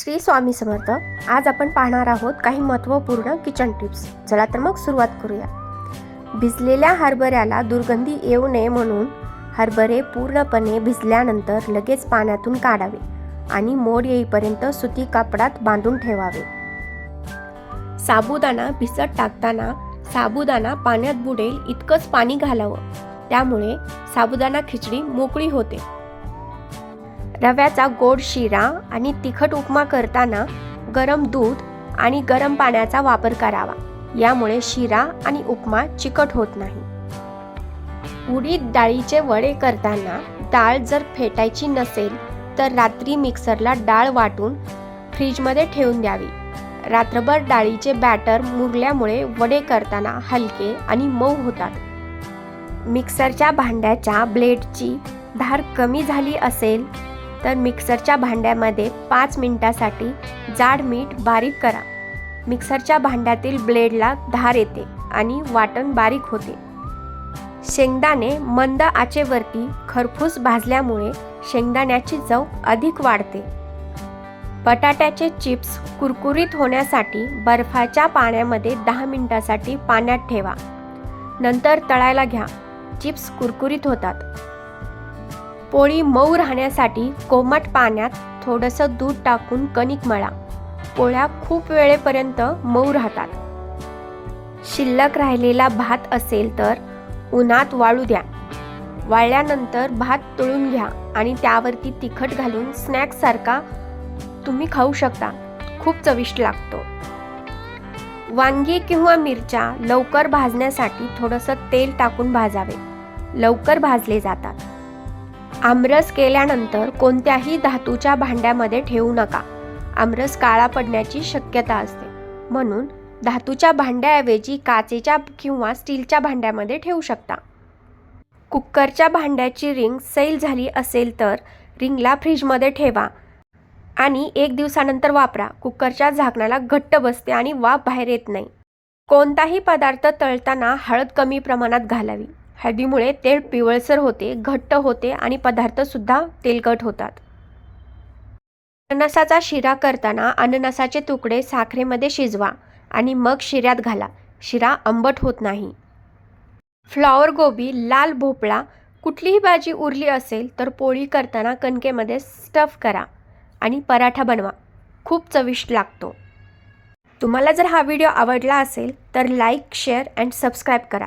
श्री स्वामी समर्थ आज आपण पाहणार आहोत काही महत्त्वपूर्ण किचन टिप्स. चला तर मग सुरुवात करूया. भिजलेल्या हरभऱ्याला दुर्गंधी येऊ नये म्हणून हरभरे पूर्णपणे भिजल्यानंतर लगेच पाण्यातून काढावे आणि मोड येईपर्यंत सुती कापडात बांधून ठेवावे. साबुदाणा भिजत टाकताना साबुदाणा पाण्यात बुडेल इतकंच पाणी घालावं. त्यामुळे साबुदाणा खिचडी मोकळी होते. रव्याचा गोड शिरा आणि तिखट उपमा करताना गरम दूध आणि गरम पाण्याचा वापर करावा. यामुळे शिरा आणि उपमा चिकट होत नाही. उडीद डाळीचे वडे करताना डाळ जर फेटायची नसेल तर रात्री मिक्सरला डाळ वाटून फ्रीजमध्ये ठेवून द्यावी. रात्रभर डाळीचे बॅटर मुरल्यामुळे वडे करताना हलके आणि मऊ होतात. मिक्सरच्या भांड्याच्या ब्लेडची धार कमी झाली असेल तर मिक्सरच्या भांड्यामध्ये पाच मिनटासाठी जाड मीठ बारीक करा. मिक्सरच्या भांड्यातील ब्लेडला धार येते आणि वाटण बारीक होते. शेंगदाणे मंद आचेवरती खरपूस भाजल्यामुळे शेंगदाण्याची चव अधिक वाढते. बटाट्याचे चिप्स कुरकुरीत होण्यासाठी बर्फाच्या पाण्यामध्ये दहा मिनटासाठी पाण्यात ठेवा. नंतर तळायला घ्या. चिप्स कुरकुरीत होतात. पोळी मऊ राहण्यासाठी कोमट पाण्यात थोडंसं दूध टाकून कणिक मळा. पोळ्या खूप वेळेपर्यंत मऊ राहतात. शिल्लक राहिलेला भात असेल तर उन्हात वाळू द्या. वाळल्यानंतर भात तळून घ्या आणि त्यावरती तिखट घालून स्नॅक्ससारखा तुम्ही खाऊ शकता. खूप चविष्ट लागतो. वांगी किंवा मिरच्या लवकर भाजण्यासाठी थोडंसं तेल टाकून भाजावे. लवकर भाजले जातात. आमरस केल्यानंतर कोणत्याही धातूच्या भांड्यामध्ये ठेवू नका. आमरस काळा पडण्याची शक्यता असते. म्हणून धातूच्या भांड्याऐवजी काचेच्या किंवा स्टीलच्या भांड्यामध्ये ठेवू शकता. कुकरच्या भांड्याची रिंग सैल झाली असेल तर रिंगला फ्रीजमध्ये ठेवा आणि एक दिवसानंतर वापरा. कुकरच्या झाकणाला घट्ट बसते आणि वाफ बाहेर येत नाही. कोणताही पदार्थ तळताना हळद कमी प्रमाणात घालावी. हळदीमुळे तेल पिवळसर होते घट्ट होते आणि पदार्थसुद्धा तेलकट होतात. अननसाचा शिरा करताना अननसाचे तुकडे साखरेमध्ये शिजवा आणि मग शिऱ्यात घाला. शिरा आंबट होत नाही. फ्लॉवर गोबी लाल भोपळा कुठलीही भाजी उरली असेल तर पोळी करताना कणकेमध्ये स्टफ करा आणि पराठा बनवा. खूप चविष्ट लागतो. तुम्हाला जर हा व्हिडिओ आवडला असेल तर लाईक शेअर अँड सबस्क्राईब करा.